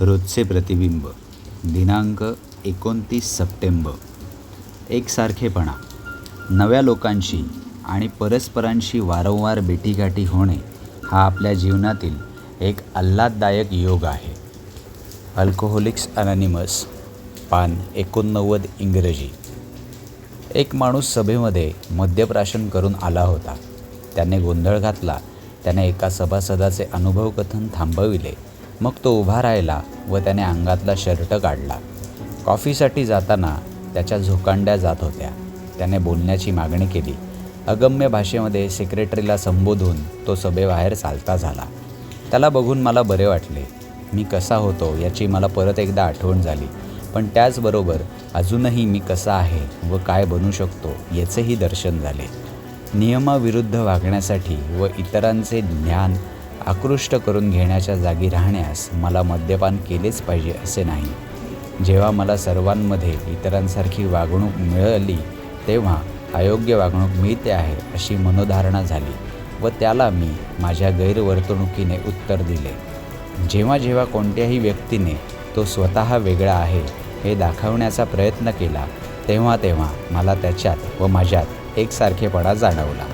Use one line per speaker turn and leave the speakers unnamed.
रोजचे प्रतिबिंब. दिनांक एकोणतीस सप्टेंबर. एकसारखेपणा. नव्या लोकांशी आणि परस्परांशी वारंवार भेटीगाठी होणे हा आपल्या जीवनातील एक आल्हाददायक योग आहे. अल्कोहोलिक्स अनॅनिमस पान एकोणनव्वद इंग्रजी. एक माणूस सभेमध्ये मद्यप्राशन करून आला होता. त्याने गोंधळ घातला. त्याने एका सभासदाचे अनुभव कथन थांबविले. मग तो उभा राहिला व त्याने अंगातला शर्ट काढला. कॉफीसाठी जाताना त्याच्या झोकांड्या जात होत्या. त्याने बोलण्याची मागणी केली. अगम्य भाषेमध्ये सेक्रेटरीला संबोधून तो सभेबाहेर चालता झाला. त्याला बघून मला बरे वाटले. मी कसा होतो याची मला परत एकदा आठवण झाली. पण त्याचबरोबर अजूनही मी कसा आहे व काय बनू शकतो याचेही दर्शन झाले. नियमाविरुद्ध वागण्यासाठी व इतरांचे ज्ञान आकृष्ट करून घेण्याच्या जागी राहण्यास मला मद्यपान केलेच पाहिजे असे नाही. जेव्हा मला सर्वांमध्ये इतरांसारखी वागणूक मिळाली तेव्हा अयोग्य वागणूक मिळते आहे अशी मनोधारणा झाली व त्याला मी माझ्या गैरवर्तणुकीने उत्तर दिले. जेव्हा जेव्हा कोणत्याही व्यक्तीने तो स्वतः वेगळा आहे हे दाखवण्याचा प्रयत्न केला तेव्हा तेव्हा मला त्याच्यात व माझ्यात एकसारखेपणा जाणवला.